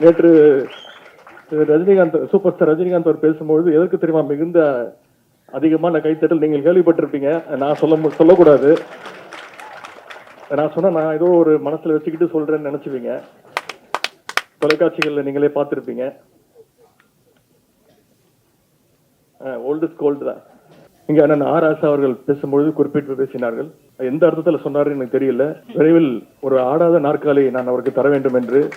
நேற்று Rajinikanth super star Rajinikanth அவர் பேசும்பொழுது எதற்கு தெரியுமா மிகுந்த அதிகமான கைத்தட்டல் நீங்கள் கேள்விப்பட்டிருப்பீங்க. நான் சொல்ல மு- சொல்லக்கூடாது. நான் சொன்னா நான் ஏதோ ஒரு மனசுல வச்சுக்கிட்டு சொல்றேன்னு நினைச்சுவீங்க தொலைக்காட்சிகள்ல நீங்களே பார்த்திருப்பீங்க. ஓல்டு கோல்டு தான். இங்க அண்ணன் ஆர் ஆசா அவர்கள் பேசும்பொழுது குறிப்பிட்டு பேசினார்கள். எந்த அர்த்தத்துல சொன்னாருன்னு எனக்கு தெரியல. விரைவில் ஒரு ஆடாத நாற்காலியை நான் அவருக்கு தர வேண்டும் என்று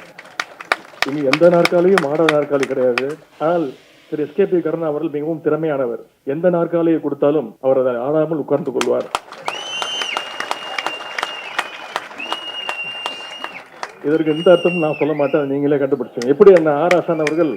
இனி எந்த நாற்காலியும் ஆடாத நாற்காலி கிடையாது. ஆனால் திரு எஸ்கேபி கருணா அவர்கள் மிகவும் திறமையானவர். எந்த நாற்காலியை கொடுத்தாலும் அவர் அதை ஆடாமல் உட்கார்ந்து கொள்வார். இதற்கு எந்த அர்த்தமும் நான் சொல்ல மாட்டேன். நீங்களே கண்டுபிடிச்சீங்க. எப்படி அந்த ஆர் ஆசான் அவர்கள்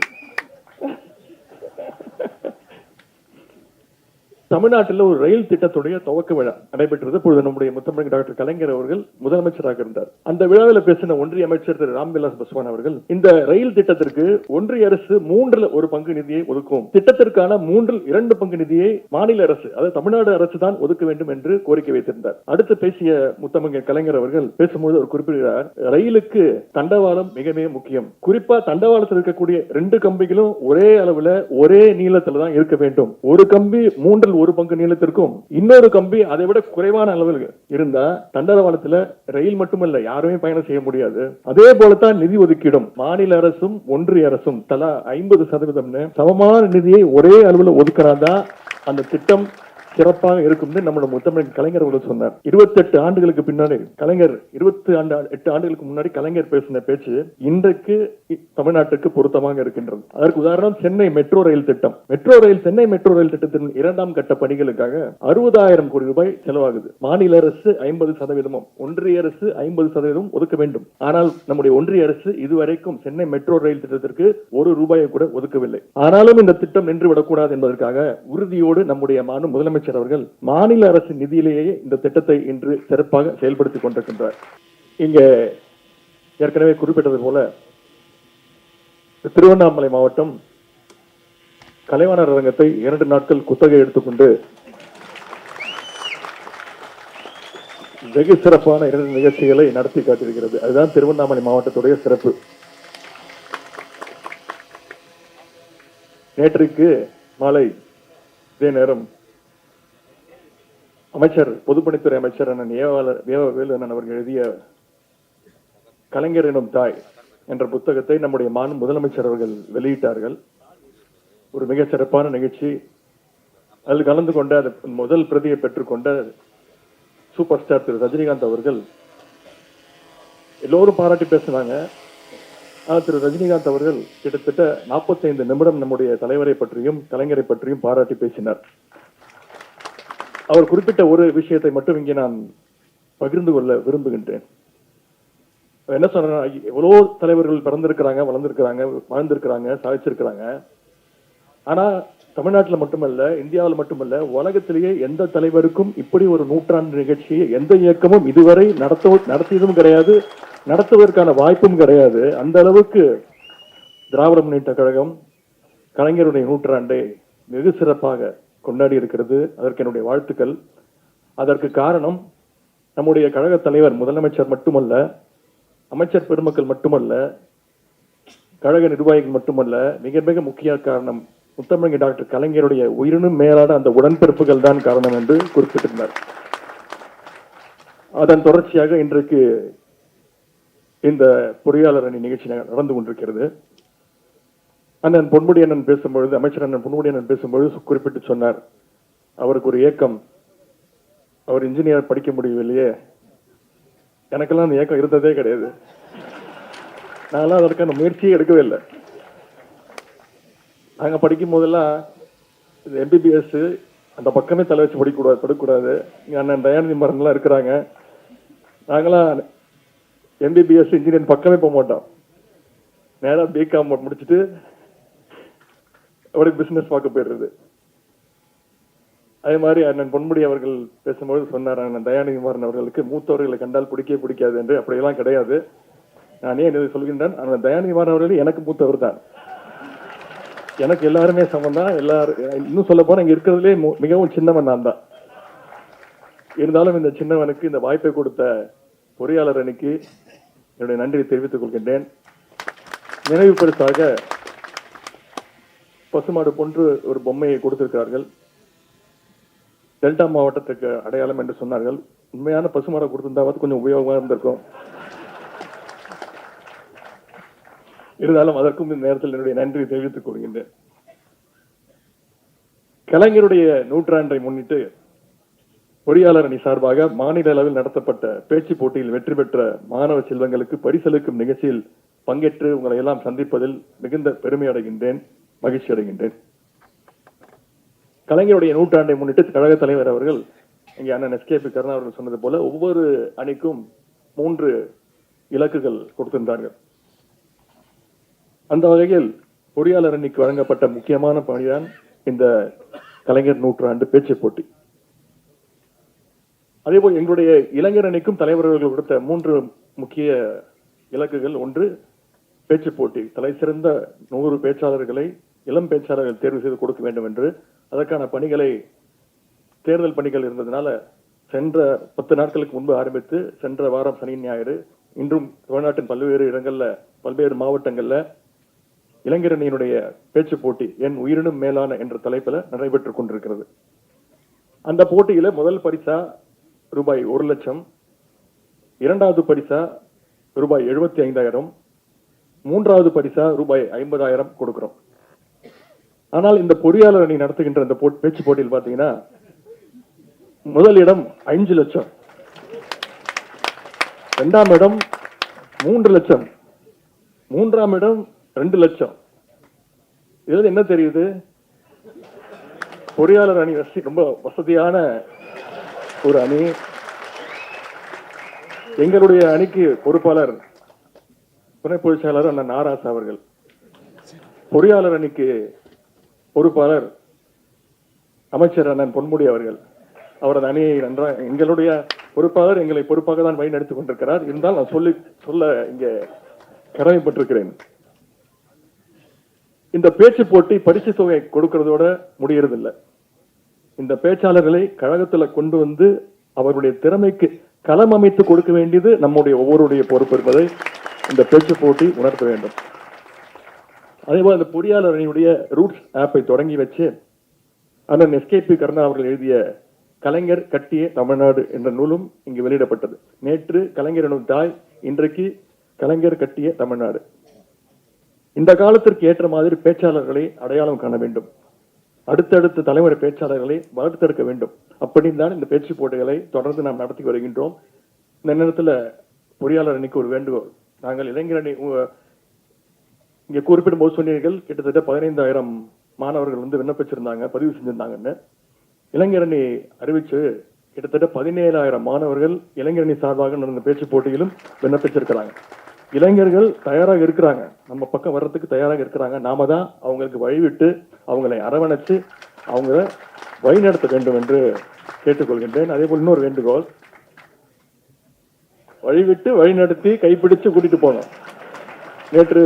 தமிழ்நாட்டில் ஒரு ரயில் திட்டத்துடைய துவக்க விழா நடைபெற்றது. இப்பொழுது நம்முடைய முத்தமிழ் டாக்டர் கலைஞர் அவர்கள் முதலமைச்சராக இருந்தார். அந்த விழாவில் பேசின ஒன்றிய அமைச்சர் திரு ராம்விலாஸ் பஸ்வான் அவர்கள் இந்த ரயில் திட்டத்திற்கு ஒன்றிய அரசு மூன்றில் ஒரு பங்கு நிதியை ஒதுக்கும். திட்டத்திற்கான மூன்றில் இரண்டு பங்கு நிதியை மாநில அரசு அதாவது தமிழ்நாடு அரசு தான் ஒதுக்க வேண்டும் என்று கோரிக்கை வைத்திருந்தார். அடுத்து பேசிய முத்தமிழ் கலைஞர் அவர்கள் பேசும்போது அவர் குறிப்பிடுகிறார் ரயிலுக்கு தண்டவாளம் மிக மிக முக்கியம். குறிப்பா தண்டவாளத்தில் இருக்கக்கூடிய ரெண்டு கம்பிகளும் ஒரே அளவுல ஒரே நீளத்துல தான் இருக்க வேண்டும். ஒரு கம்பி மூன்றில் ஒரு பங்கு நீளத்திற்கும் இன்னொரு கம்பி அதை விட குறைவான அளவில் இருந்தா தண்டவாளத்துல ரயில் மட்டுமல்ல யாருமே பயணம் செய்ய முடியாது. அதே போலத்தான் நிதி ஒதுக்கீடும். மாநில அரசும் ஒன்றிய அரசும் தலா ஐம்பது சதவீதம்னு சமமான நிதியை ஒரே அளவுல ஒதுக்கினாதான் அந்த திட்டம் சிறப்பாக இருக்கும்னு நம்மளோட முத்தமிழ் கலைஞர் அவர்கள் சொன்னார். 28 ஆண்டுகளுக்கு பின்னாடி கலைஞர் இருபத்தி ஆண்டு எட்டு ஆண்டுகளுக்கு முன்னாடி கலைஞர் பேசின பேச்சு இன்றைக்கு தமிழ்நாட்டுக்கு பொருத்தமாக இருக்கின்றது. அதற்கு உதாரணம் சென்னை மெட்ரோ ரயில் திட்டம். Metro rail Chennai metro rail திட்டத்தின் இரண்டாம் கட்ட பணிகளுக்காக அறுபதாயிரம் கோடி ரூபாய் செலவாகுது. மாநில அரசு ஐம்பது சதவீதமும் ஒன்றிய அரசு ஐம்பது சதவீதம் ஒதுக்க வேண்டும். ஆனால் நம்முடைய ஒன்றிய அரசு இதுவரைக்கும் சென்னை மெட்ரோ ரயில் திட்டத்திற்கு ஒரு ரூபாயை கூட ஒதுக்கவில்லை. ஆனாலும் இந்த திட்டம் நின்றுவிடக்கூடாது என்பதற்காக உறுதியோடு நம்முடைய மாநில முதலமைச்சர் முதலமைச்சர் அவர்கள் மாநில அரசு நிதியிலேயே இந்த திட்டத்தை இன்று சிறப்பாக செயல்படுத்திக் கொண்டிருக்கின்றார். இங்க ஏற்கனவே குறிப்பிட்டது போல திருவண்ணாமலை மாவட்டம் கலைவாணர் அரங்கத்தை இரண்டு நாட்கள் குத்தகை எடுத்துக்கொண்டு வெகு சிறப்பான இரண்டு நிகழ்ச்சிகளை நடத்தி காட்டியிருக்கிறது. அதுதான் திருவண்ணாமலை மாவட்டத்துடைய சிறப்பு. நேற்றுக்கு மாலை இதே நேரம் அமைச்சர் பொதுப்பணித்துறை அமைச்சர் அண்ணன் ஏவாளர் அண்ணன் அவர்கள் எழுதிய கலைஞர் எனும் தாய் என்ற புத்தகத்தை நம்முடைய மாநில முதலமைச்சர் அவர்கள் வெளியிட்டார்கள். ஒரு மிக சிறப்பான நிகழ்ச்சி. அதில் கலந்து கொண்ட முதல் பிரதியை பெற்றுக்கொண்ட சூப்பர் ஸ்டார் திரு. ரஜினிகாந்த் அவர்கள் எல்லோரும் பாராட்டி பேசினாங்க. ஆனால் திரு. ரஜினிகாந்த் அவர்கள் கிட்டத்தட்ட 45 நிமிடம் நம்முடைய தலைவரை பற்றியும் கலைஞரை பற்றியும் பாராட்டி பேசினார். அவர் குறிப்பிட்ட ஒரு விஷயத்தை மட்டும் இங்கே நான் பகிர்ந்து கொள்ள விரும்புகின்றேன். என்ன சொன்னா எவ்வளோ தலைவர்கள் பிறந்திருக்கிறாங்க வளர்ந்திருக்கிறாங்க வாழ்ந்திருக்கிறாங்க சாதிச்சிருக்கிறாங்க. ஆனால் தமிழ்நாட்டில் மட்டுமல்ல இந்தியாவில் மட்டுமல்ல உலகத்திலேயே எந்த தலைவருக்கும் இப்படி ஒரு நூற்றாண்டு நிகழ்ச்சியை எந்த இயக்கமும் இதுவரை நடத்த நடத்தியதும் கிடையாது நடத்துவதற்கான வாய்ப்பும் கிடையாது. அந்த அளவுக்கு திராவிட முன்னேற்ற கழகம் கலைஞருடைய நூற்றாண்டை வெகு சிறப்பாக கொண்டாடி இருக்கிறது. அதற்கு என்னுடைய வாழ்த்துக்கள். அதற்கு காரணம் நம்முடைய கழக தலைவர் முதலமைச்சர் மட்டுமல்ல அமைச்சர் பெருமக்கள் மட்டுமல்ல கழக நிர்வாகிகள் மட்டுமல்ல மிக மிக முக்கிய காரணம் முத்தமிழங்க டாக்டர் கலைஞருடைய உயிரினும் மேலான அந்த உடன்பிறப்புகள் தான் காரணம் என்று குறிப்பிட்டிருந்தார். அதன் தொடர்ச்சியாக இன்றைக்கு இந்த பொறியாளர் அணி நிகழ்ச்சி நடந்து கொண்டிருக்கிறது. அண்ணன் பொன்முடி அண்ணன் பேசும்பொழுது அமைச்சர் அண்ணன் பொன்முடி அண்ணன் பேசும்பொழுது குறிப்பிட்டு சொன்னார். அவருக்கு ஒரு ஏக்கம். அவர் இன்ஜினியர் படிக்க முடியவில்லையே. எனக்கெல்லாம் அந்த ஏக்கம் இருந்ததே கிடையாது. நான்லாம் அதற்கான முயற்சியே எடுக்கவே இல்லை நாங்க படிக்கும் போதெல்லாம் எம்பிபிஎஸ் அந்த பக்கமே தலை வச்சு படிக்கக்கூடாது படிக்கக்கூடாது. இங்க அண்ணன் தயாநிதி மரன்லாம் இருக்கிறாங்க. நாங்களாம் எம்பிபிஎஸ் இன்ஜினியர் பக்கமே போக மாட்டோம். நேராக பிகாம் முடிச்சுட்டு அப்படியே பிசினஸ் பார்க்க போயிடுறது. அதே மாதிரி அண்ணன் பொன்முடி அவர்கள் பேசும்போது சொன்னார் அண்ணன் தயாநிதி மாறன் அவர்களுக்கு மூத்தவர்களை கண்டால் பிடிக்கவே பிடிக்காது என்று. அப்படியெல்லாம் கிடையாது. நான் ஏன் இதை சொல்கின்றேன்? அண்ணன் தயாநிதி மாறன் அவர்கள் எனக்கு மூத்தவர் தான். எனக்கு எல்லாருமே சமம் தான். எல்லாரும் இன்னும் சொல்ல போனால் இங்கே இருக்கிறதுலே மிகவும் சின்னவன் நான் தான். இருந்தாலும் இந்த சின்னவனுக்கு இந்த வாய்ப்பை கொடுத்த பொறியாளர் அணிக்கு என்னுடைய நன்றியை தெரிவித்துக் கொள்கின்றேன். நினைவு பரிசாக பசுமாடு போன்று ஒரு பொம்மையை கொடுத்திருக்கிறார்கள். டெல்டா மாவட்டத்துக்கு அடையாளம் என்று சொன்னார்கள். உண்மையான பசுமாடை கொடுத்திருந்தாவது கொஞ்சம் உபயோகமாக இருந்திருக்கும். இருந்தாலும் அதற்கும் இந்த நேரத்தில் என்னுடைய நன்றி தெரிவித்துக் கொள்கின்றேன். கலைஞருடைய நூற்றாண்டை முன்னிட்டு பொறியாளர் அணி சார்பாக மாநில அளவில் நடத்தப்பட்ட பேச்சு போட்டியில் வெற்றி பெற்ற மாணவ செல்வங்களுக்கு பரிசளிக்கும் நிகழ்ச்சியில் பங்கேற்று உங்களை எல்லாம் சந்திப்பதில் மிகுந்த பெருமை அடைகின்றேன். மகிழ்ச்சி அடைகின்றேன். கலைஞருடைய நூற்றாண்டை முன்னிட்டு கழக தலைவர் அவர்கள் இங்கே அண்ணன் எஸ்கேபி கருணா அவர்கள் சொன்னது போல ஒவ்வொரு அணிக்கும் மூன்று இலக்குகள் கொடுத்திருந்தார்கள். அந்த வகையில் பொறியாளர் அணிக்கு வழங்கப்பட்ட முக்கியமான பணிதான் இந்த கலைஞர் நூற்றாண்டு பேச்சு போட்டி. அதேபோல் எங்களுடைய இளைஞர் அணிக்கும் தலைவர்கள் கொடுத்த மூன்று முக்கிய இலக்குகள் ஒன்று பேச்சு போட்டி. தலை சிறந்த நூறு பேச்சாளர்களை இளம் பேச்சாளர்கள் தேர்வு செய்து கொடுக்க வேண்டும் என்று அதற்கான பணிகளை தேர்தல் பணிகள் இருந்ததுனால சென்ற பத்து நாட்களுக்கு முன்பு ஆரம்பித்து சென்ற வாரம் சனி ஞாயிறு இன்றும் தமிழ்நாட்டின் பல்வேறு இடங்களில் பல்வேறு மாவட்டங்களில் இளைஞரணியினுடைய பேச்சு போட்டி என் உயிரினும் மேலான என்ற தலைப்பில் நடைபெற்றுக் கொண்டிருக்கிறது. அந்த போட்டியில் முதல் பரிசா ரூபாய் ஒரு லட்சம் இரண்டாவது பரிசா ரூபாய் எழுபத்தி ஐந்தாயிரம் மூன்றாவது பரிசா ரூபாய் ஐம்பதாயிரம் கொடுக்கிறோம். ஆனால் இந்த பொறியாளர் அணி நடத்துகின்ற இந்த பேச்சு போட்டியில் பார்த்தீங்கன்னா முதல் இடம் ஐந்து லட்சம். இரண்டாம் இடம் மூன்று லட்சம். மூன்றாம் இடம் ரெண்டு லட்சம். இதுல என்ன தெரியுது? பொறியாளர் அணி வசதி ரொம்ப வசதியான ஒரு அணி. எங்களுடைய அணிக்கு பொறுப்பாளர் துணை பொதுச் அண்ணன் நாராஸ் அவர்கள். பொறியாளர் அணிக்கு பொறுப்பாளர் அமைச்சர் அண்ணன் பொன்முடி அவர்கள். அவரது அணியை நன்றாக எங்களுடைய பொறுப்பாளர் எங்களை பொறுப்பாக தான் வழி நடத்திக் கொண்டிருக்கிறார். இருந்தால் நான் சொல்லி சொல்ல இங்கே கடமைப்பட்டிருக்கிறேன். இந்த பேச்சு போட்டி பரிசு தொகை கொடுக்கறதோட முடியறதில்லை. இந்த பேச்சாளர்களை கழகத்துல கொண்டு வந்து அவருடைய திறமைக்கு களம் அமைத்து கொடுக்க வேண்டியது நம்முடைய ஒவ்வொருடைய பொறுப்பு என்பதை இந்த பேச்சு போட்டி உணர்த்த வேண்டும். அதே போல் அந்த பொறியாளர் அணியுடைய ரூட்ஸ் ஆப்பை தொடங்கி வச்சு அண்ணன் எஸ்கேபி கருணா அவர்கள் எழுதிய கலைஞர் கட்டிய தமிழ்நாடு என்ற நூலும் இங்கு வெளியிடப்பட்டது. நேற்று கலைஞர் எனும் தாய் இன்றைக்கு கலைஞர் கட்டிய தமிழ்நாடு. இந்த காலத்திற்கு ஏற்ற மாதிரி பேச்சாளர்களை அடையாளம் காண வேண்டும். அடுத்தடுத்த தலைமுறை பேச்சாளர்களை வளர்த்தெடுக்க வேண்டும். அப்படின்னு தான் இந்த பேச்சு போட்டிகளை தொடர்ந்து நாம் நடத்தி வருகின்றோம். இந்த நேரத்தில் பொறியாளர் அணிக்கு ஒரு வேண்டுகோள். நாங்கள் இளைஞர் அணி இங்கே குறிப்பிடும் போது சொன்னீர்கள் கிட்டத்தட்ட பதினைந்தாயிரம் மாணவர்கள் வந்து விண்ணப்பிச்சிருந்தாங்க பதிவு செஞ்சிருந்தாங்கன்னு. இளைஞரணி அறிவிச்சு கிட்டத்தட்ட பதினேழாயிரம் மாணவர்கள் இளைஞரணி சார்பாக நடந்த பேச்சு போட்டியிலும் விண்ணப்பிச்சிருக்கிறாங்க. இளைஞர்கள் தயாராக இருக்கிறாங்க. நம்ம பக்கம் வர்றதுக்கு தயாராக இருக்கிறாங்க. நாம தான் அவங்களுக்கு வழிவிட்டு அவங்களை அரவணைச்சு அவங்கள வழிநடத்த வேண்டும் என்று கேட்டுக்கொள்கின்றேன். அதே போல் இன்னொரு வேண்டுகோள். வழிவிட்டு வழிநடத்தி கைப்பிடிச்சு கூட்டிட்டு போனோம் நேற்று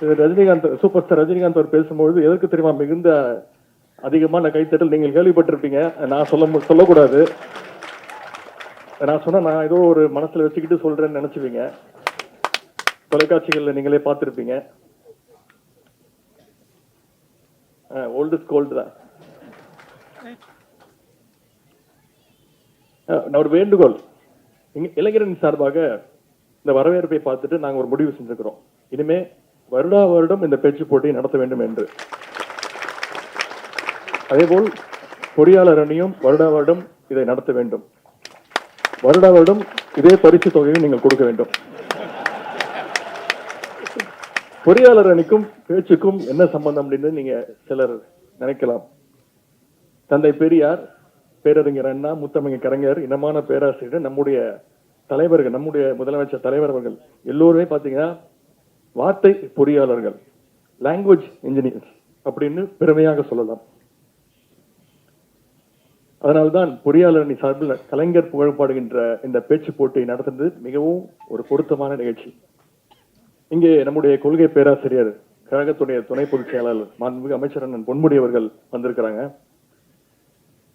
ரஜினிகாந்த் சூப்பர் ஸ்டார் ரஜினிகாந்த் அவர் பேசும்பொழுது எதற்கு தெரியுமா மிகுந்த அதிகமான கைத்தட்டல் நீங்கள் கேள்விப்பட்டிருப்பீங்க. நான் சொல்ல மு- சொல்லக்கூடாது. நான் சொன்னால் நான் ஏதோ ஒரு மனசில் வச்சுக்கிட்டு சொல்கிறேன்னு நினச்சிப்பீங்க. தொலைக்காட்சிகளில் நீங்களே பார்த்துருப்பீங்க. ஓல்டு கோல்டு தான். நான் ஒரு வேண்டுகோள். இளைஞரின் சார்பாக இந்த வரவேற்பை பார்த்துட்டு நாங்கள் ஒரு முடிவு செஞ்சுக்கிறோம் இனிமேல் வருடா வருடம் இந்த பேச்சு போட்டியை நடத்த வேண்டும் என்று. அதேபோல் பொறியாளர் அணியும் வருடா வருடம் இதை நடத்த வேண்டும். வருடா வருடம் இதே பரிசு தொகையை நீங்கள் கொடுக்க வேண்டும். பொறியாளர் அணிக்கும் பேச்சுக்கும் என்ன சம்பந்தம் அப்படின்னு நீங்க சிலர் நினைக்கலாம். தந்தை பெரியார் பேரறிஞர் அண்ணா முத்தமிங்க கலைஞர் இனமான பேராசிரியர் நம்முடைய தலைவர்கள் நம்முடைய முதலமைச்சர் தலைவர் அவர்கள் எல்லோருமே பாத்தீங்கன்னா வார்த்தை பொறியாளர்கள் லாங்குவேஜ் இன்ஜினியர்ஸ் அப்படின்னு பெருமையாக சொல்லலாம். அதனால்தான் பொறியாளர் அணி சார்பில் கலைஞர் புகழ்பாடுகின்ற இந்த பேச்சு போட்டியை நடத்துறது மிகவும் ஒரு பொருத்தமான நிகழ்ச்சி. இங்கே நம்முடைய கொள்கை பேராசிரியர் கழகத்துடைய துணை பொதுச் செயலாளர் மாண்புமிகு அமைச்சர் அண்ணன் பொன்முடி அவர்கள் வந்திருக்கிறாங்க.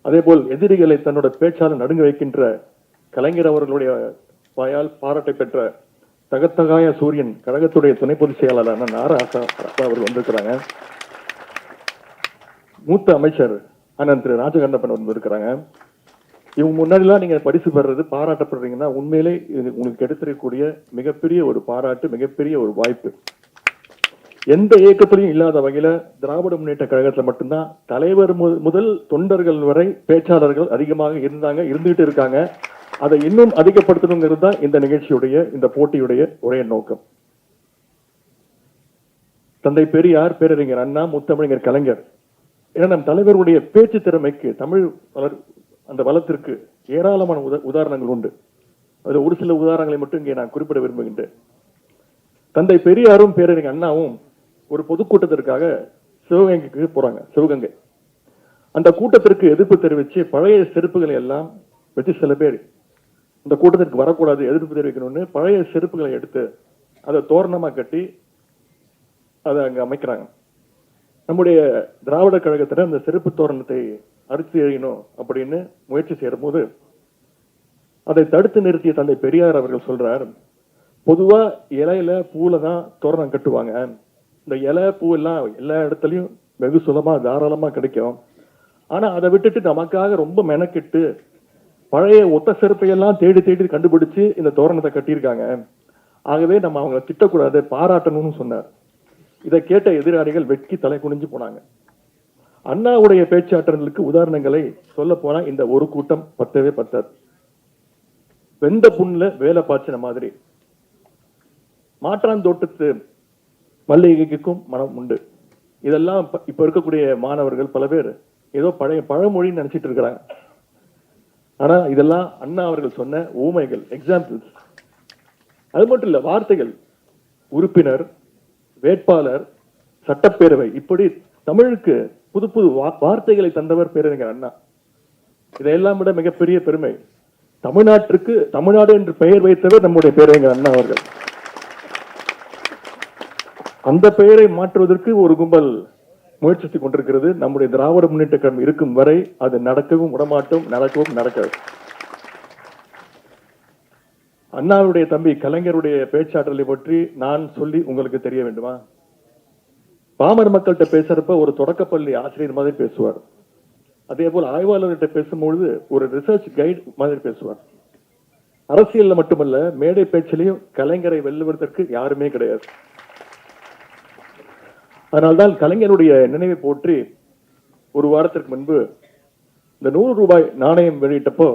அதேபோல் எதிரிகளை தன்னோட பேச்சாளர் நடுங்க வைக்கின்ற கலைஞர் அவர்களுடைய வாயால் பாராட்டை பெற்ற தகத்தகாய சூரியன் கழகத்துடைய துணை பொதுச் செயலாளரான நாரா அவர்கள் வந்திருக்கிறாங்க. மூத்த அமைச்சர் அண்ணன் திரு ராஜகண்டப்பன் வந்திருக்கிறாங்க. இவங்க முன்னாடிலாம் நீங்க பரிசு பெறுறது பாராட்டப்படுறீங்கன்னா உண்மையிலே இது உங்களுக்கு கிடைத்திருக்கக்கூடிய மிகப்பெரிய ஒரு பாராட்டு மிகப்பெரிய ஒரு வாய்ப்பு. எந்த இயக்கத்திலையும் இல்லாத வகையில திராவிட முன்னேற்ற கழகத்தில் மட்டும்தான் தலைவர் மு- முதல் தொண்டர்கள் வரை பேச்சாளர்கள் அதிகமாக இருந்தாங்க இருந்துகிட்டு இருக்காங்க. அதை இன்னும் அதிகப்படுத்தணுங்கிறது தான் இந்த நிகழ்ச்சியுடைய இந்த போட்டியுடைய ஒரே நோக்கம். தந்தை பெரியார் பேரறிஞர் அண்ணா முத்தமிழர் கலைஞர். ஏன்னா நம் தலைவருடைய பேச்சு திறமைக்கு தமிழ் வளர் அந்த வளத்திற்கு ஏராளமான உத உதாரணங்கள் உண்டு. அதில் ஒரு சில உதாரணங்களை மட்டும் இங்கே நான் குறிப்பிட விரும்புகின்றேன். தந்தை பெரியாரும் பேரறிஞர் அண்ணாவும் ஒரு பொதுக்கூட்டத்திற்காக சிவகங்கைக்கு போறாங்க சிவகங்கை. அந்த கூட்டத்திற்கு எதிர்ப்பு தெரிவித்து பழைய செருப்புகளை எல்லாம் வச்சு சில பேர் இந்த கூட்டத்திற்கு வரக்கூடாது எதிர்ப்பு தெரிவிக்கணும்னு பழைய செருப்புகளை எடுத்து அதை தோரணமா கட்டி அதை அங்க அமைக்கிறாங்க. நம்முடைய திராவிட கழகத்துல அந்த செருப்பு தோரணத்தை அறுத்து எறியணும் அப்படின்னு முயற்சி செய்யற போது அதை தடுத்து நிறுத்திய தந்தை பெரியார் அவர்கள் சொல்றார் பொதுவா இலையில பூல தான் தோரணம் கட்டுவாங்க. இந்த இலை பூ எல்லாம் எல்லா இடத்துலயும் வெகு சுலமா தாராளமா கிடைக்கும். ஆனா அதை விட்டுட்டு நமக்காக ரொம்ப மெனக்கெட்டு பழைய ஒத்த செருப்பையெல்லாம் தேடி தேடி கண்டுபிடிச்சு இந்த தோரணத்தை கட்டியிருக்காங்க. ஆகவே நம்ம அவங்கள திட்டக்கூடாது பாராட்டணும்னு சொன்னார். இதை கேட்ட எதிராளிகள் வெட்கி தலை குனிஞ்சு போனாங்க. அண்ணாவுடைய பேச்சாற்றலுக்கு உதாரணங்களை சொல்ல போனா இந்த ஒரு கூட்டம் பத்தவே பத்தாது. வெந்த புண்ணுல வேலை பாய்ச்சின மாதிரி. மாற்றாந்தோட்டத்து மல்லிகைக்கும் மனம் உண்டு. இதெல்லாம் இப்ப- இருக்கக்கூடிய மாணவர்கள் பல பேர் ஏதோ பழைய பழமொழின்னு நினைச்சிட்டு இருக்கிறாங்க. ஆனா இதெல்லாம் அண்ணா அவர்கள் சொன்ன ஊமைகள் எக்ஸாம்பிள்ஸ் அது மட்டும் இல்ல வார்த்தைகள். உறுப்பினர் வேட்பாளர் சட்டப்பேரவை. இப்படி தமிழுக்கு புது புது வா- வார்த்தைகளை தந்தவர் பேரறிஞர் அண்ணா. இதையெல்லாம் விட மிகப்பெரிய பெருமை. தமிழ்நாட்டிற்கு தமிழ்நாடு என்று பெயர் வைத்தவர் நம்முடைய பேரறிஞர் அண்ணா அவர்கள். அந்த பெயரை மாற்றுவதற்கு ஒரு கும்பல் முயற்சித்துக் கொண்டிருக்கிறது. நம்முடைய திராவிட முன்னேற்ற கழகம் இருக்கும் வரை அது நடக்கவும் விடமாட்டோம் நடக்கவும் நடக்காது. அண்ணாவுடைய தம்பி கலைஞருடைய பேச்சாற்றலை பற்றி நான் சொல்லி உங்களுக்கு தெரிய வேண்டுமா? பாமர மக்கள்கிட்ட பேசுறப்ப ஒரு தொடக்கப்பள்ளி ஆசிரியர் மாதிரி பேசுவார். அதே போல் ஆய்வாளர்கிட்ட பேசும்பொழுது ஒரு ரிசர்ச் கைடு மாதிரி பேசுவார். அரசியல்ல மட்டுமல்ல மேடை பேச்சிலையும் கலைஞரை வெல்லுவதற்கு யாருமே கிடையாது. அதனால்தான் கலைஞருடைய நினைவை போற்றி ஒரு வாரத்திற்கு முன்பு இந்த நூறு ரூபாய் நாணயம் வெளியிட்டப்போ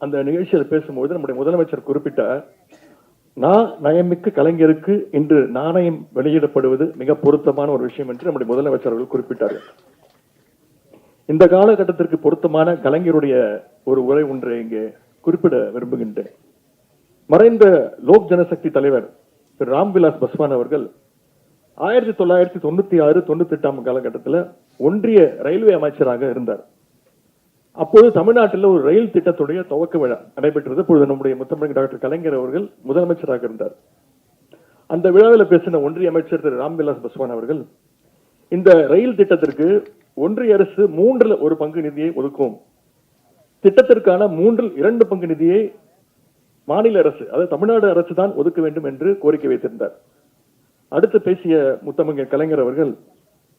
அந்த நிகழ்ச்சியில் பேசும்போது நம்முடைய முதலமைச்சர் குறிப்பிட்டார் நான் நயமிக்க கலைஞருக்கு இன்று நாணயம் வெளியிடப்படுவது மிக பொருத்தமான ஒரு விஷயம் என்று நம்முடைய முதலமைச்சர் அவர்கள் குறிப்பிட்டார்கள் இந்த காலகட்டத்திற்கு பொருத்தமான கலைஞருடைய ஒரு உரை ஒன்றை இங்கே குறிப்பிட விரும்புகின்றேன். மறைந்த லோக் ஜனசக்தி தலைவர் திரு ராம்விலாஸ் பஸ்வான் அவர்கள் ஆயிரத்தி தொள்ளாயிரத்தி தொண்ணூத்தி ஆறு தொண்ணூத்தி எட்டாம் காலகட்டத்தில் ஒன்றிய ரயில்வே அமைச்சராக இருந்தார். அப்போது தமிழ்நாட்டில் ஒரு ரயில் திட்டத்துடைய துவக்க விழா நடைபெற்றது. பொழுது நம்முடைய முத்தமிழ் டாக்டர் கலைஞர் அவர்கள் முதலமைச்சராக இருந்தார். அந்த விழாவில் பேசின ஒன்றிய அமைச்சர் திரு ராம்விலாஸ் பஸ்வான் அவர்கள் இந்த ரயில் திட்டத்திற்கு ஒன்றிய அரசு மூன்றில் ஒரு பங்கு நிதியை ஒதுக்கும். திட்டத்திற்கான மூன்றில் இரண்டு பங்கு நிதியை மாநில அரசு அதாவது தமிழ்நாடு அரசு தான் ஒதுக்க வேண்டும் என்று கோரிக்கை வைத்திருந்தார். அடுத்து பேசிய முத்தமிழ் கலைஞர் அவர்கள்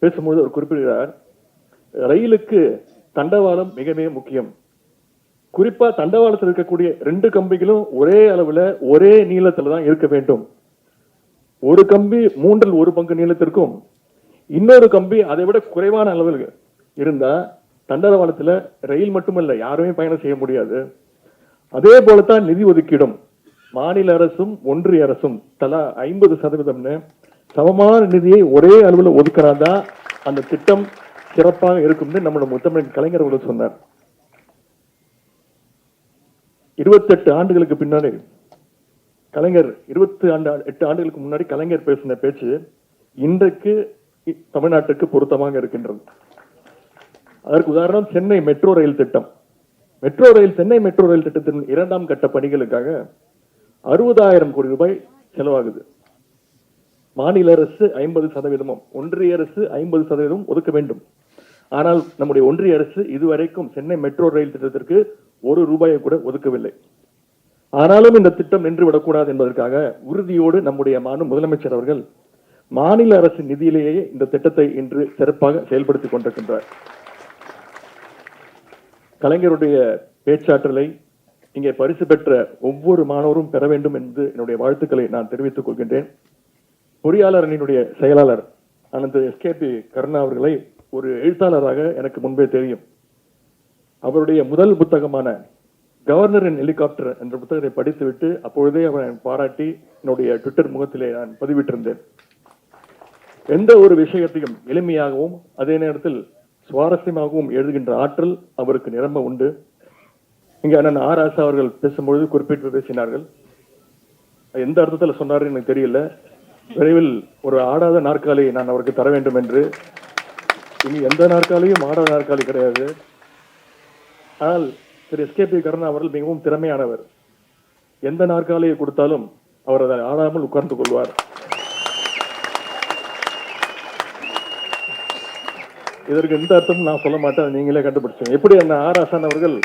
பேசும்போது அவர் குறிப்பிடுகிறார் ரயிலுக்கு தண்டவாளம் மிக மிக முக்கியம். குறிப்பா தண்டவாளத்தில் இருக்கக்கூடிய ரெண்டு கம்பிகளும் ஒரே அளவுல ஒரே நீளத்துல தான் இருக்க வேண்டும். ஒரு கம்பி மூன்றில் ஒரு பங்கு நீளத்திற்கும் இன்னொரு கம்பி அதை விட குறைவான அளவில் இருந்தா தண்டவாளத்துல ரயில் மட்டுமல்ல யாருமே பயணம் செய்ய முடியாது. அதே போலத்தான் நிதி ஒதுக்கீடும். மாநில அரசும் ஒன்றிய அரசும் தலா ஐம்பது சதவீதம்னு சமமான நிதியை ஒரே அளவில் ஒதுக்கினாதான் அந்த திட்டம் சிறப்பாக இருக்கும்னு நம்மளோட முத்தமிழ் கலைஞர் அவர்கள் சொன்னார். இருபத்தெட்டு ஆண்டுகளுக்கு பின்னாடி கலைஞர் இருபத்தி ஆண்டு எட்டு ஆண்டுகளுக்கு முன்னாடி கலைஞர் பேசின பேச்சு இன்றைக்கு தமிழ்நாட்டுக்கு பொருத்தமாக இருக்கின்றது. அதற்கு உதாரணம் சென்னை மெட்ரோ ரயில் திட்டம். Metro rail Chennai metro rail திட்டத்தின் இரண்டாம் கட்ட பணிகளுக்காக அறுபதாயிரம் கோடி ரூபாய் செலவாகுது. மாநில அரசு ஐம்பது சதவீதமும் ஒன்றிய அரசு ஐம்பது சதவீதம் ஒதுக்க வேண்டும். ஆனால் நம்முடைய ஒன்றிய அரசு இதுவரைக்கும் சென்னை மெட்ரோ ரயில் திட்டத்திற்கு ஒரு ரூபாயை கூட ஒதுக்கவில்லை. ஆனாலும் இந்த திட்டம் நின்று விடக்கூடாது என்பதற்காக உறுதியோடு நம்முடைய மாநில முதலமைச்சர் அவர்கள் மாநில அரசு நிதியிலேயே இந்த திட்டத்தை இன்று சிறப்பாக செயல்படுத்திக் கொண்டிருக்கின்றார். கலைஞருடைய பேச்சாற்றலை இங்கே பரிசு பெற்ற ஒவ்வொரு மாணவரும் பெற வேண்டும் என்று என்னுடைய வாழ்த்துக்களை நான் தெரிவித்துக் கொள்கின்றேன். பொறியாளர் அணியினுடைய செயலாளர் அனந்த எஸ்கேபி கருணா அவர்களை ஒரு எழுத்தாளராக எனக்கு முன்பே தெரியும். அவருடைய முதல் புத்தகமான கவர்னரின் ஹெலிகாப்டர் என்ற புத்தகத்தை படித்துவிட்டு அப்பொழுதே அவரை பாராட்டி என்னுடைய ட்விட்டர் முகத்திலே நான் பதிவிட்டிருந்தேன். எந்த ஒரு விஷயத்தையும் எளிமையாகவும் அதே நேரத்தில் சுவாரஸ்யமாகவும் எழுதுகின்ற ஆற்றல் அவருக்கு நிரம்ப உண்டு. இங்க அண்ணன் ஆர் ஆசா அவர்கள் பேசும்பொழுது குறிப்பிட்டு பேசினார்கள். எந்த அர்த்தத்துல சொன்னார் எனக்கு தெரியல. விரைவில் ஒரு ஆடாத நாற்காலி நான் அவருக்கு தர வேண்டும் என்று. இனி எந்த நாற்காலியும் ஆடாத நாற்காலி கிடையாது. ஆனால் திரு எஸ்கேபி கருணா அவர்கள் மிகவும் திறமையானவர். எந்த நாற்காலியை கொடுத்தாலும் அவர் அதை ஆடாமல் உட்கார்ந்து கொள்வார். இதற்கு எந்த அர்த்தமும் நான் சொல்ல மாட்டேன். நீங்களே கண்டுபிடிச்சீங்க எப்படி அந்த ஆர் ஆசான் அவர்கள்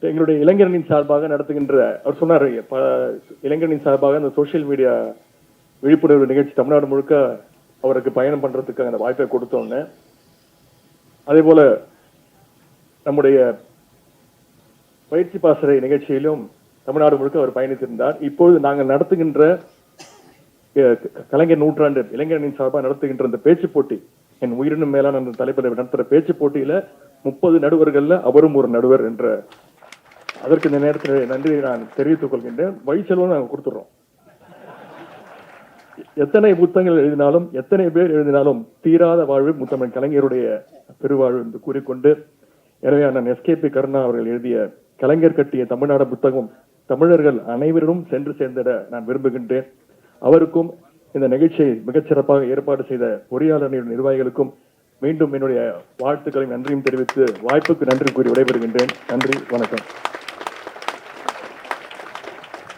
எங்களுடைய இளைஞரணின் சார்பாக நடத்துகின்ற அவர் சொன்னார் ப- இளைஞரணின் சார்பாக அந்த சோசியல் மீடியா விழிப்புணர்வு நிகழ்ச்சி தமிழ்நாடு முழுக்க அவருக்கு பயணம் பண்றதுக்கு அந்த வாய்ப்பை கொடுத்தோன்னே. அதே போல நம்முடைய பயிற்சி பாசறை நிகழ்ச்சியிலும் தமிழ்நாடு முழுக்க அவர் பயணித்திருந்தார். இப்பொழுது நாங்கள் நடத்துகின்ற கலைஞர் நூற்றாண்டு இளைஞரணின் சார்பாக நடத்துகின்ற இந்த பேச்சு போட்டி என் உயிரினும் மேலான அந்த தலைப்பில் நடத்துகிற பேச்சு போட்டியில முப்பது நடுவர்கள்ல அவரும் ஒரு நடுவர் என்ற அதற்கு இந்த நேரத்தில் நன்றி நான் தெரிவித்துக் கொள்கின்றேன். வைசெல்வம் நாங்கள் கொடுத்துட்றோம். எத்தனை புத்தகங்கள் எழுதினாலும் எத்தனை பேர் எழுதினாலும் தீராத வாழ்வு முத்தமிழ் கலைஞருடைய பெருவாழ்வு என்று கூறிக்கொண்டு எனவே அண்ணன் எஸ்கேபி கருணா அவர்கள் எழுதிய கலைஞர் கட்டிய தமிழ்நாடு புத்தகம் தமிழர்கள் அனைவரும் சென்று சேர்ந்திட நான் விரும்புகின்றேன். அவருக்கும் இந்த நிகழ்ச்சியை மிகச்சிறப்பாக ஏற்பாடு செய்த பொறியாளர் நிர்வாகிகளுக்கும் மீண்டும் என்னுடைய வாழ்த்துக்களையும் நன்றியும் தெரிவித்து வாய்ப்புக்கு நன்றி கூறி விடைபெறுகின்றேன். நன்றி வணக்கம்.